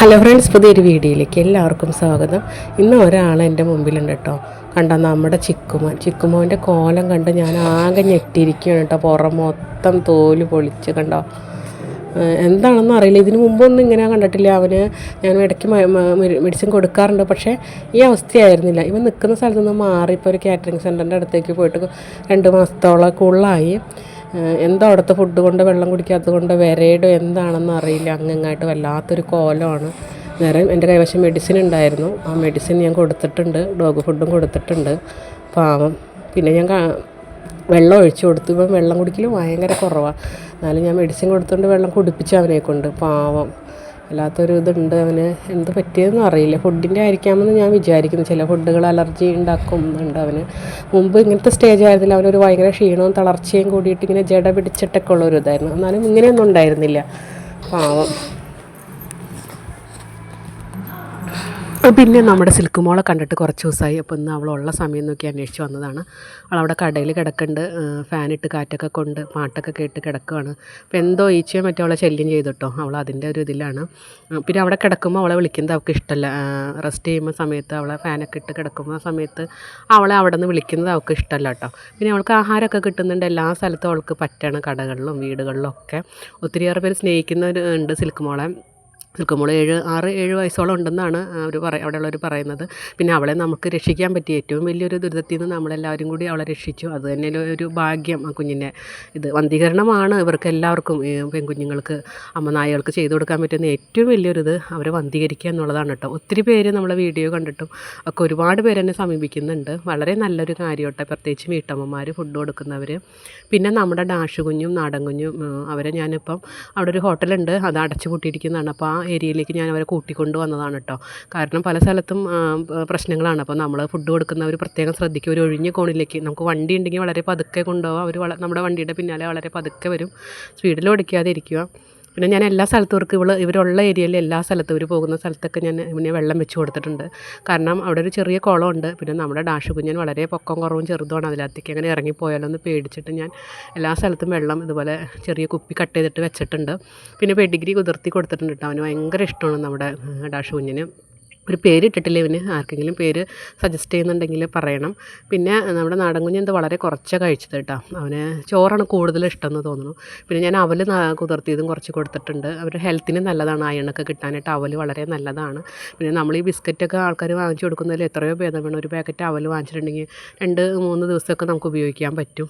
Hello friends പുതിയൊരു വീഡിയോയിലേക്ക് എല്ലാവർക്കും സ്വാഗതം. ഇന്ന് ഒരാൾ എന്റെ മുമ്പിലുണ്ട് കേട്ടോ. കണ്ട നമ്മുടെ ചിക്കുമോൻ. ചിക്കുമോന്റെ കോലം കണ്ട് ഞാൻ ആകെ ഞെട്ടിയിരിക്കുകയാണ് കേട്ടോ. പുറം മൊത്തം തോൽ പൊളിച്ച് കണ്ടോ. എന്താണെന്ന് അറിയില്ല. ഇതിന് മുമ്പൊന്നും ഇങ്ങനെ കണ്ടിട്ടില്ല. അവന് ഞാൻ ഇടയ്ക്ക് മെഡിസിൻ കൊടുക്കാറുണ്ട്. പക്ഷേ ഈ അവസ്ഥയായിരുന്നില്ല. ഇവൻ നിൽക്കുന്ന സ്ഥലത്തുനിന്ന് മാറി ഇപ്പോൾ ഒരു കാറ്ററിംഗ് സെന്ററിന്റെ അടുത്തേക്ക് പോയിട്ട് രണ്ട് മാസത്തോളം കൂടുതലായി എന്തോ അവിടുത്തെ ഫുഡ് കൊണ്ട് വെള്ളം കുടിക്കാത്തത് കൊണ്ട് വിരയുടെ എന്താണെന്ന് അറിയില്ല. അങ്ങങ്ങായിട്ട് വല്ലാത്തൊരു കോലമാണ്. നേരം എന്റെ കൈവശം മെഡിസിൻ ഉണ്ടായിരുന്നു. ആ മെഡിസിൻ ഞാൻ കൊടുത്തിട്ടുണ്ട്. ഡോഗ് ഫുഡും കൊടുത്തിട്ടുണ്ട്. പാവം. പിന്നെ ഞാൻ വെള്ളം ഒഴിച്ചു കൊടുത്തു. ഇപ്പം വെള്ളം കുടിക്കൽ ഭയങ്കര കുറവാണ് എന്നാലും ഞാൻ മെഡിസിൻ കൊടുത്തുകൊണ്ട് വെള്ളം കുടിപ്പിച്ചു അവനെ കൊണ്ട് പാവം. വല്ലാത്തൊരു ഇതുണ്ട് അവന്. എന്ത് പറ്റിയതെന്ന് അറിയില്ല. ഫുഡിന്റെ ആയിരിക്കാമെന്ന് ഞാൻ വിചാരിക്കുന്നു. ചില ഫുഡുകൾ അലർജി ഉണ്ടാക്കും ഉണ്ടാക്കുന്നുണ്ട് അവന്. മുമ്പ് ഇങ്ങനത്തെ സ്റ്റേജ് ആയിരുന്നില്ല അവനൊരു ഭയങ്കര ക്ഷീണവും തളർച്ചയും കൂടിയിട്ട് ഇങ്ങനെ ജട പിടിച്ചിട്ടൊക്കെ ഉള്ളൊരു ഇതായിരുന്നു. എന്നാലും ഇങ്ങനെയൊന്നും ഉണ്ടായിരുന്നില്ല. പാവം. പിന്നെ നമ്മുടെ സിൽക്ക് മോളെ കണ്ടിട്ട് കുറച്ച് ദിവസമായി. അപ്പോൾ ഇന്ന് അവളുള്ള സമയം നോക്കി അന്വേഷിച്ച് വന്നതാണ്. അവളവിടെ കടയിൽ കിടക്കുന്നുണ്ട്. ഫാനിട്ട് കാറ്റൊക്കെ കൊണ്ട് പാട്ടൊക്കെ കേട്ട് കിടക്കുകയാണ് അപ്പോൾ എന്തോ ഈച്ചയോ മറ്റോ അവളെ ശല്യം ചെയ്തിട്ടോ? അവൾ അതിന്റെ ഒരു ഇതിലാണ്. പിന്നെ അവിടെ കിടക്കുമ്പോൾ അവളെ വിളിക്കുന്നത് അവൾക്ക് ഇഷ്ടമല്ല. റെസ്റ്റ് ചെയ്യുമ്പോൾ സമയത്ത് അവളെ ഫാനൊക്കെ ഇട്ട് കിടക്കുമ്പോൾ സമയത്ത് അവളെ അവിടെ നിന്ന് വിളിക്കുന്നത് അവൾക്ക് ഇഷ്ടമല്ല കേട്ടോ. പിന്നെ അവൾക്ക് ആഹാരമൊക്കെ കിട്ടുന്നുണ്ട്. എല്ലാ സ്ഥലത്തും അവൾക്ക് പറ്റണം കടകളിലും വീടുകളിലും ഒക്കെ. ഒത്തിരിയേറെ പേര് സ്നേഹിക്കുന്നവരുണ്ട് സിൽക്ക് മോളെ. സിൽക്കുമോൾ ഏഴ് ആറ് ഏഴ് വയസ്സോളം ഉണ്ടെന്നാണ് അവർ പറ അവിടെയുള്ളവർ പറയുന്നത്. പിന്നെ അവളെ നമുക്ക് രക്ഷിക്കാൻ പറ്റിയ ഏറ്റവും വലിയൊരു ദുരിതത്തിൽ നിന്ന് നമ്മളെല്ലാവരും കൂടി അവളെ രക്ഷിച്ചു. അത് തന്നെ ഒരു ഭാഗ്യം ആ കുഞ്ഞിന്റെ ഇത് വന്ധീകരണമാണ് ഇവർക്ക് എല്ലാവർക്കും പെൺകുഞ്ഞുങ്ങൾക്ക് അമ്മ നായകൾക്ക് ചെയ്തു കൊടുക്കാൻ പറ്റുന്ന ഏറ്റവും വലിയൊരിത് അവരെ വന്ധീകരിക്കുക എന്നുള്ളതാണ് കേട്ടോ. ഒത്തിരി പേര് നമ്മളെ വീഡിയോ കണ്ടിട്ടും ഒക്കെ ഒരുപാട് പേര് എന്നെ സമീപിക്കുന്നുണ്ട്. വളരെ നല്ലൊരു കാര്യം കേട്ടോ പ്രത്യേകിച്ച് വീട്ടമ്മമാർ ഫുഡ് കൊടുക്കുന്നവർ പിന്നെ നമ്മുടെ ഡാഷ് കുഞ്ഞും നാടൻ കുഞ്ഞും അവരെ ഞാനിപ്പം അവിടെ ഒരു ഹോട്ടലുണ്ട് അത് അടച്ചു പൂട്ടിയിരിക്കുന്നതാണ് അപ്പോൾ ആ ഏരിയയിലേക്ക് ഞാൻ അവരെ കൂട്ടിക്കൊണ്ട് വന്നതാണ് കേട്ടോ. കാരണം പല സ്ഥലത്തും പ്രശ്നങ്ങളാണ്. അപ്പോൾ നമ്മൾ ഫുഡ് കൊടുക്കുന്നവർ പ്രത്യേകം ശ്രദ്ധിക്കും. ഒരു ഒഴിഞ്ഞ കോണിലേക്ക് നമുക്ക് വണ്ടി ഉണ്ടെങ്കിൽ വളരെ പതുക്കെ കൊണ്ടുപോകാം അവർ നമ്മുടെ വണ്ടിയുടെ പിന്നാലെ വളരെ പതുക്കെ വരും. സ്പീഡിൽ ഓടിക്കാതെ ഇരിക്കുക. പിന്നെ ഞാൻ എല്ലാ സ്ഥലത്തും ഇവർക്ക് ഇവൾ ഇവരുള്ള ഏരിയയിൽ എല്ലാ സ്ഥലത്തും ഇവർ പോകുന്ന സ്ഥലത്തൊക്കെ ഞാൻ പിന്നെ വെള്ളം വെച്ച് കൊടുത്തിട്ടുണ്ട്. കാരണം അവിടെ ഒരു ചെറിയ കുളമുണ്ട്. പിന്നെ നമ്മുടെ ഡാഷ് കുഞ്ഞൻ വളരെ പൊക്കം കുറവും ചെറുതുമാണ്. അതിനകത്തേക്ക് അങ്ങനെ ഇറങ്ങിപ്പോയാലോ എന്ന് പേടിച്ചിട്ട് ഞാൻ എല്ലാ സ്ഥലത്തും വെള്ളം ഇതുപോലെ ചെറിയ കുപ്പി കട്ട് ചെയ്തിട്ട് വെച്ചിട്ടുണ്ട്. പിന്നെ പെഡിഗ്രി കുതിർത്തി കൊടുത്തിട്ടുണ്ട് കേട്ടോ. അവന് ഭയങ്കര ഇഷ്ടമാണ് നമ്മുടെ ഡാഷ് കുഞ്ഞിന്. ഒരു പേരിട്ടിട്ടില്ല ഇവന്? ആർക്കെങ്കിലും പേര് സജസ്റ്റ് ചെയ്യുന്നുണ്ടെങ്കിൽ പറയണം. പിന്നെ നമ്മുടെ നാടൻ കുഞ്ഞ് എന്ത് വളരെ കുറച്ചേ കഴിച്ചത് കേട്ടോ. അവന് ചോറാണ് കൂടുതൽ ഇഷ്ടം എന്ന് തോന്നുന്നു. പിന്നെ ഞാൻ അവൽ കുതിർത്തിയതും കുറച്ച് കൊടുത്തിട്ടുണ്ട്. അവരുടെ ഹെൽത്തിന് നല്ലതാണ് അയണൊക്കെ കിട്ടാനായിട്ട് അവൽ വളരെ നല്ലതാണ്. പിന്നെ നമ്മൾ ഈ ബിസ്ക്കറ്റൊക്കെ ആൾക്കാർ വാങ്ങിച്ചു കൊടുക്കുന്നതിൽ എത്രയോ ഭേദം വേണം. ഒരു പാക്കറ്റ് അവൽ വാങ്ങിച്ചിട്ടുണ്ടെങ്കിൽ രണ്ട് മൂന്ന് ദിവസമൊക്കെ നമുക്ക് ഉപയോഗിക്കാൻ പറ്റും.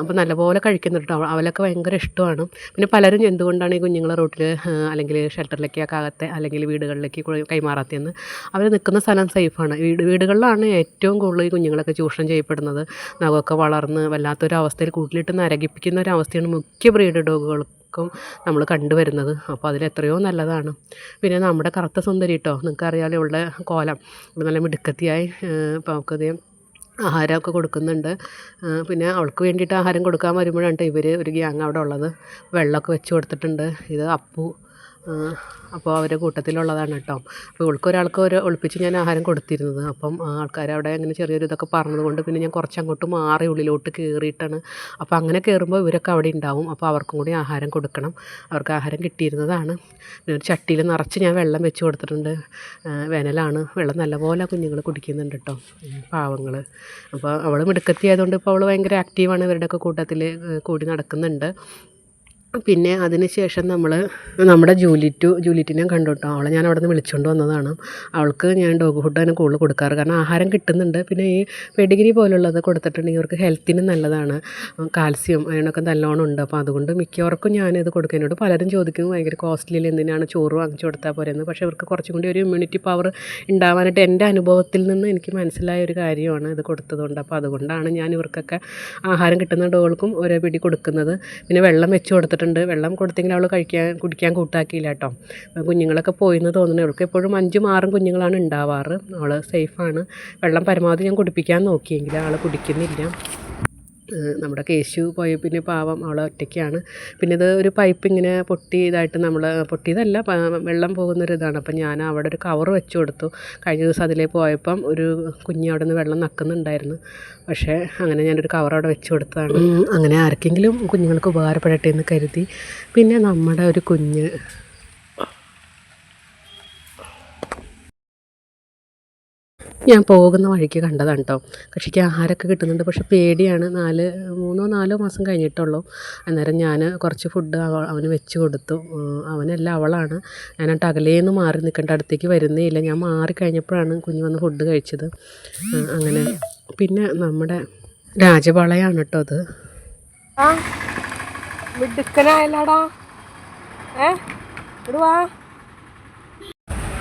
അപ്പോൾ നല്ലപോലെ കഴിക്കുന്നുണ്ട് കേട്ടോ. അവലൊക്കെ ഭയങ്കര ഇഷ്ടമാണ്. പിന്നെ പലരും എന്തുകൊണ്ടാണ് ഈ കുഞ്ഞുങ്ങളെ റോട്ടിൽ അല്ലെങ്കിൽ ഷെൽട്ടറിലേക്കൊക്കെ അകത്തെ അല്ലെങ്കിൽ വീടുകളിലേക്ക് കൈമാറാത്തതെന്ന് അവർ നിൽക്കുന്ന സ്ഥലം സേഫാണ്. വീട് വീടുകളിലാണ് ഏറ്റവും കൂടുതൽ ഈ കുഞ്ഞുങ്ങളൊക്കെ ചൂഷണം ചെയ്യപ്പെടുന്നത്. നഖമൊക്കെ വളർന്ന് വല്ലാത്തൊരു അവസ്ഥയിൽ കൂട്ടിലിട്ട് നരകിപ്പിക്കുന്ന ഒരു അവസ്ഥയാണ് മുഖ്യ ബ്രീഡ് ഡോഗുകൾക്കും നമ്മൾ കണ്ടുവരുന്നത്. അപ്പോൾ അതിൽ എത്രയോ നല്ലതാണ്. പിന്നെ നമ്മുടെ കറുത്ത സുന്ദരി കേട്ടോ നിങ്ങൾക്കറിയാലോ ഉള്ള കോലം. നല്ല മിടുക്കത്തിയായി അവൾക്കത് ആഹാരമൊക്കെ കൊടുക്കുന്നുണ്ട്. പിന്നെ അവൾക്ക് വേണ്ടിയിട്ട് ആഹാരം കൊടുക്കാൻ വരുമ്പോഴാണ് ഇവർ ഒരു ഗ്യാങ് അവിടെ ഉള്ളത്. വെള്ളമൊക്കെ വെച്ച് കൊടുത്തിട്ടുണ്ട്. ഇത് അപ്പു അപ്പോൾ അവരുടെ കൂട്ടത്തിലുള്ളതാണ് കേട്ടോ. അപ്പോൾ ഇവൾക്ക് ഒരാൾക്ക് ഒരു ഒളിപ്പിച്ച് ഞാൻ ആഹാരം കൊടുത്തിരുന്നത്. അപ്പം ആൾക്കാർ അവിടെ അങ്ങനെ ചെറിയൊരു ഇതൊക്കെ പറഞ്ഞതുകൊണ്ട് പിന്നെ ഞാൻ കുറച്ച് അങ്ങോട്ട് മാറി ഉള്ളിലോട്ട് കയറിയിട്ടാണ് അപ്പോൾ അങ്ങനെ കയറുമ്പോൾ ഇവരൊക്കെ അവിടെ ഉണ്ടാവും. അപ്പോൾ അവർക്കും കൂടി ആഹാരം കൊടുക്കണം. അവർക്ക് ആഹാരം കിട്ടിയിരുന്നതാണ്. പിന്നെ ഒരു ചട്ടിയിൽ നിറച്ച് ഞാൻ വെള്ളം വെച്ച് കൊടുത്തിട്ടുണ്ട്. വേനലാണ്. വെള്ളം നല്ലപോലെ കുഞ്ഞുങ്ങൾ കുടിക്കുന്നുണ്ട് കേട്ടോ. പാവങ്ങൾ അപ്പോൾ അവൾ മിടുക്കത്തി ആയതുകൊണ്ട് ഇപ്പോൾ അവൾ ഭയങ്കര ആക്റ്റീവാണ് ഇവരുടെയൊക്കെ കൂട്ടത്തിൽ കൂടി നടക്കുന്നുണ്ട്. പിന്നെ അതിന് ശേഷം നമ്മൾ നമ്മുടെ ജൂലിറ്റു ജൂലിറ്റിനെ കണ്ടു കേട്ടോ അവളെ ഞാൻ അവിടെ നിന്ന് വിളിച്ചുകൊണ്ട് വന്നതാണ്. അവൾക്ക് ഞാൻ ഡോഗ് ഫുഡ് തന്നെ കൂടുതൽ കൊടുക്കാറ്. കാരണം ആഹാരം കിട്ടുന്നുണ്ട്. പിന്നെ ഈ പെഡിഗ്രി പോലുള്ളത് കൊടുത്തിട്ടുണ്ടെങ്കിൽ ഇവർക്ക് ഹെൽത്തിന് നല്ലതാണ്. കാൽസ്യം അതിനൊക്കെ നല്ലോണം ഉണ്ട്. അപ്പോൾ അതുകൊണ്ട് മിക്കവർക്കും ഞാനിത് കൊടുക്കുന്നതിനോട് പലരും ചോദിക്കും ഭയങ്കര കോസ്റ്റ്ലിയിൽ എന്തിനാണ് ചോറ് വാങ്ങിച്ചു കൊടുത്താൽ പോരെന്ന്? പക്ഷേ ഇവർക്ക് കുറച്ചും കൂടി ഒരു ഇമ്മ്യൂണിറ്റി പവർ ഉണ്ടാവാനായിട്ട് എന്റെ അനുഭവത്തിൽ നിന്ന് എനിക്ക് മനസ്സിലായ ഒരു കാര്യമാണ് ഇത് കൊടുത്തതുകൊണ്ട്. അപ്പോൾ അതുകൊണ്ടാണ് ഞാൻ ഇവർക്കൊക്കെ ആഹാരം കിട്ടുന്ന ഡോകൾക്കും ഒരേ പിടി കൊടുക്കുന്നത്. പിന്നെ വെള്ളം വെച്ച് കൊടുത്തിട്ടുണ്ട്. വെള്ളം കൊടുത്തെങ്കിൽ അവൾ കഴിക്കാൻ കുടിക്കാൻ കൂട്ടാക്കിയില്ല കേട്ടോ. കുഞ്ഞുങ്ങളൊക്കെ പോയിന്ന് തോന്നുന്നു. അവൾക്ക് എപ്പോഴും അഞ്ചും ആറും കുഞ്ഞുങ്ങളാണ് ഉണ്ടാവാറ്. അവൾ സേഫാണ്. വെള്ളം പരമാവധി ഞാൻ കുടിപ്പിക്കാൻ നോക്കിയെങ്കിൽ ആൾ കുടിക്കുന്നില്ല. നമ്മുടെ കേശു പോയ പിന്നെ പാവം അവൾ ഒറ്റയ്ക്കാണ്. പിന്നെ ഇത് ഒരു പൈപ്പ് ഇങ്ങനെ പൊട്ടി ഇതായിട്ട് നമ്മൾ പൊട്ടിയതല്ല വെള്ളം പോകുന്നൊരു ഇതാണ് അപ്പം ഞാൻ അവിടെ ഒരു കവർ വെച്ച് കൊടുത്തു. കഴിഞ്ഞ ദിവസം അതിലേ പോയപ്പം ഒരു കുഞ്ഞ് അവിടെ നിന്ന് വെള്ളം നക്കുന്നുണ്ടായിരുന്നു. പക്ഷേ അങ്ങനെ ഞാനൊരു കവർ അവിടെ വെച്ച് കൊടുത്തതാണ്. അങ്ങനെ ആർക്കെങ്കിലും കുഞ്ഞുങ്ങൾക്ക് ഉപകാരപ്പെടട്ടെ എന്ന് കരുതി. പിന്നെ നമ്മുടെ ഒരു കുഞ്ഞ് ഞാൻ പോകുന്ന വഴിക്ക് കണ്ടതാണ് കേട്ടോ കക്ഷിക്ക് ആഹാരമൊക്കെ കിട്ടുന്നുണ്ട്. പക്ഷെ പേടിയാണ്. നാല് മൂന്നോ നാലോ മാസം കഴിഞ്ഞിട്ടുള്ളൂ. അന്നേരം ഞാൻ കുറച്ച് ഫുഡ് അവ അവന് വെച്ച് കൊടുത്തു. അവനല്ല അവളാണ്. ഞാൻ അകലേന്ന് മാറി നിൽക്കേണ്ട. അടുത്തേക്ക് വരുന്നേ ഇല്ല. ഞാൻ മാറി കഴിഞ്ഞപ്പോഴാണ് കുഞ്ഞ് വന്ന് ഫുഡ് കഴിച്ചത്. അങ്ങനെ. പിന്നെ നമ്മുടെ രാജപാളയാണ് കേട്ടോ അത്. ഏ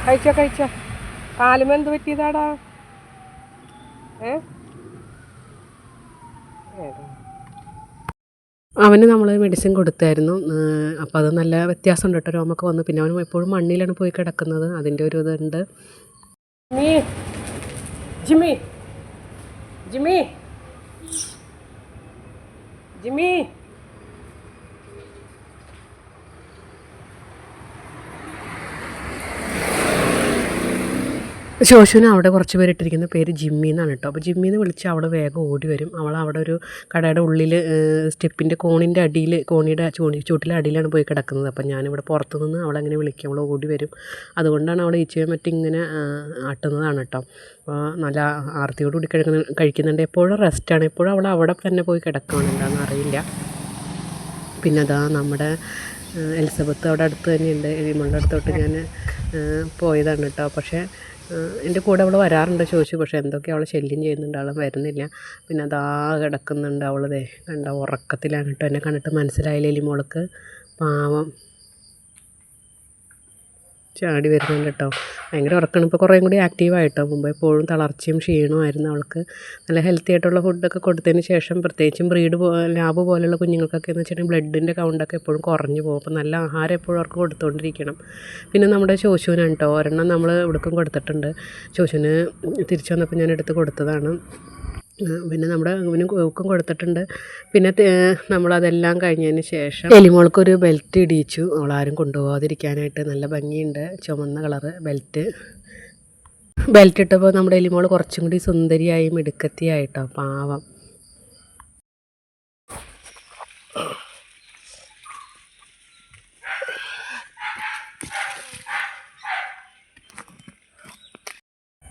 കഴിച്ചോ കഴിച്ചോ. കാലുമ എന്ത് പറ്റിയതാടാ? ഏ? ഏതാ? അവന് നമ്മൾ മെഡിസിൻ കൊടുത്തായിരുന്നു. അപ്പോൾ അത് നല്ല വ്യത്യാസം ഉണ്ട് കേട്ടോ. രോമൊക്കെ വന്നു. പിന്നെ അവൻ എപ്പോഴും മണ്ണിലാണ് പോയി കിടക്കുന്നത്. അതിന്റെ ഒരു ഇതുണ്ട്. Jimmy Jimmy Jimmy. ശോശുവിന് അവിടെ കുറച്ച് പേര് ഇട്ടിരിക്കുന്ന പേര് ജിമ്മി എന്നാണ് കേട്ടോ. അപ്പോൾ ജിമ്മി എന്ന് വിളിച്ച് അവൾ വേഗം ഓടി വരും. അവൾ അവിടെ ഒരു കടയുടെ ഉള്ളിൽ സ്റ്റെപ്പിന്റെ കോണിന്റെ അടിയിൽ കോണിയുടെ ചൂണി ചൂട്ടിലെ അടിയിലാണ് പോയി കിടക്കുന്നത്. അപ്പം ഞാനിവിടെ പുറത്തു നിന്ന് അവളങ്ങനെ വിളിക്കും. അവൾ ഓടി വരും. അതുകൊണ്ടാണ് അവൾ ഈച്ചയെ ഇങ്ങനെ ആട്ടുന്നതാണ് കേട്ടോ. അപ്പോൾ നല്ല ആർത്തിയോട് കൂടി കഴിക്കുന്ന കഴിക്കുന്നുണ്ട്. എപ്പോഴും റെസ്റ്റാണ് എപ്പോഴും അവൾ അവിടെ തന്നെ പോയി കിടക്കുകയാണ് എന്താണെന്ന് അറിയില്ല. പിന്നെ അതാ നമ്മുടെ എലിസബത്ത് അവിടെ അടുത്ത് തന്നെയുണ്ട്. എലിമളുടെ അടുത്തോട്ട് ഞാൻ പോയതാണ് കേട്ടോ. പക്ഷേ എന്റെ കൂടെ അവൾ വരാറുണ്ട് ചോദിച്ചു പക്ഷേ എന്തൊക്കെ അവൾ ശല്യം ചെയ്യുന്നുണ്ട് അവൾ വരുന്നില്ല. പിന്നെ അതാ കിടക്കുന്നുണ്ട് അവളതേ കണ്ട ഉറക്കത്തിലാണ് കേട്ടോ. എന്നെ കണ്ടിട്ട് മനസ്സിലായില്ല എലിമോൾക്ക് പാവം. ചാടി വരുന്നുണ്ട് കേട്ടോ. ഭയങ്കര ഉറക്കണം. ഇപ്പോൾ കുറേയും കൂടി ആക്റ്റീവായിട്ടോ മുമ്പ് എപ്പോഴും തളർച്ചയും ക്ഷീണമായിരുന്നു അവൾക്ക്. നല്ല ഹെൽത്തി ആയിട്ടുള്ള ഫുഡൊക്കെ കൊടുത്തതിന് ശേഷം പ്രത്യേകിച്ചും ബ്രീഡ് ലാബ് പോലെയുള്ള കുഞ്ഞുങ്ങൾക്കൊക്കെ എന്ന് വെച്ചിട്ടുണ്ടെങ്കിൽ ബ്ലഡിന്റെ കൗണ്ടൊക്കെ എപ്പോഴും കുറഞ്ഞു പോകും. അപ്പോൾ നല്ല ആഹാരം എപ്പോഴും അവർക്ക് കൊടുത്തുകൊണ്ടിരിക്കണം പിന്നെ നമ്മുടെ ശോശുവിനാണ് കേട്ടോ. ഒരെണ്ണം നമ്മൾ ഇവിടേക്കും കൊടുത്തിട്ടുണ്ട്. ശോശുവിന് തിരിച്ചു വന്നപ്പോൾ ഞാൻ എടുത്ത് കൊടുത്തതാണ്. പിന്നെ നമ്മുടെ ഇവന് ഊക്കം കൊടുത്തിട്ടുണ്ട്. പിന്നെ നമ്മളതെല്ലാം കഴിഞ്ഞതിന് ശേഷം എലിമോൾക്കൊരു ബെൽറ്റ് ഇടിയിച്ചു. അവളാരും കൊണ്ടുപോകാതിരിക്കാനായിട്ട് നല്ല ഭംഗിയുണ്ട്. ചുമന്ന കളറ് ബെൽറ്റ്. ബെൽറ്റ് ഇട്ടപ്പോൾ നമ്മുടെ എലിമോൾ കുറച്ചും കൂടി സുന്ദരിയായി മിടുക്കത്തിയായിട്ടോ പാവം.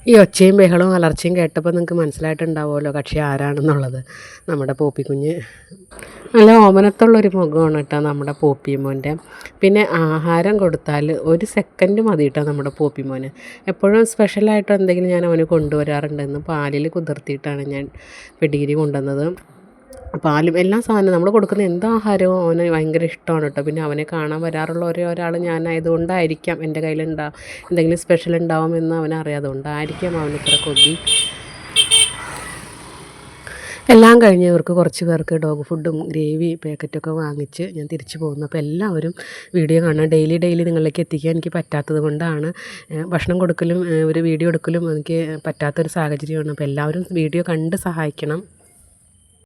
ഈ ഒച്ചയും ബഹളവും അലർച്ചയും കേട്ടപ്പോൾ നിങ്ങൾക്ക് മനസ്സിലായിട്ടുണ്ടാവുമല്ലോ കക്ഷി ആരാണെന്നുള്ളത്. നമ്മുടെ പോപ്പിക്കുഞ്ഞ് നല്ല ഓമനത്തുള്ളൊരു മുഖമാണ് കേട്ടോ നമ്മുടെ പോപ്പിമോന്റെ പിന്നെ ആഹാരം കൊടുത്താൽ ഒരു സെക്കൻഡ് മതി കേട്ടോ നമ്മുടെ പോപ്പിമോന് എപ്പോഴും സ്പെഷ്യലായിട്ട് എന്തെങ്കിലും ഞാൻ അവന് കൊണ്ടുവരാറുണ്ടെന്ന് പാലിൽ കുതിർത്തിയിട്ടാണ് ഞാൻ പെഡിഗിരി കൊണ്ടുവന്നത്. പാലും എല്ലാ സാധനവും നമ്മൾ കൊടുക്കുന്ന എന്ത് ആഹാരവും അവന് ഭയങ്കര ഇഷ്ടമാണ് കേട്ടോ. പിന്നെ അവനെ കാണാൻ വരാറുള്ള ഒരേ ഒരാൾ ഞാനായതുകൊണ്ടായിരിക്കാം എന്റെ കയ്യിലുണ്ടാ എന്തെങ്കിലും സ്പെഷ്യൽ ഉണ്ടാവുമെന്ന് അവനറിയാതെ കൊണ്ടായിരിക്കാം ഇത്ര കൊതി. എല്ലാം കഴിഞ്ഞ് ഇവർക്ക് കുറച്ച് പേർക്ക് ഡോഗ് ഫുഡും ഗ്രേവി പാക്കറ്റൊക്കെ വാങ്ങിച്ച് ഞാൻ തിരിച്ചു പോകുന്നു. അപ്പോൾ എല്ലാവരും വീഡിയോ കാണാൻ ഡെയിലി ഡെയിലി നിങ്ങളിലേക്ക് എത്തിക്കാൻ എനിക്ക് പറ്റാത്തത് കൊണ്ടാണ് ഭക്ഷണം കൊടുക്കലും ഒരു വീഡിയോ എടുക്കലും എനിക്ക് പറ്റാത്തൊരു സാഹചര്യമാണ്. അപ്പോൾ എല്ലാവരും വീഡിയോ കണ്ട് സഹായിക്കണം.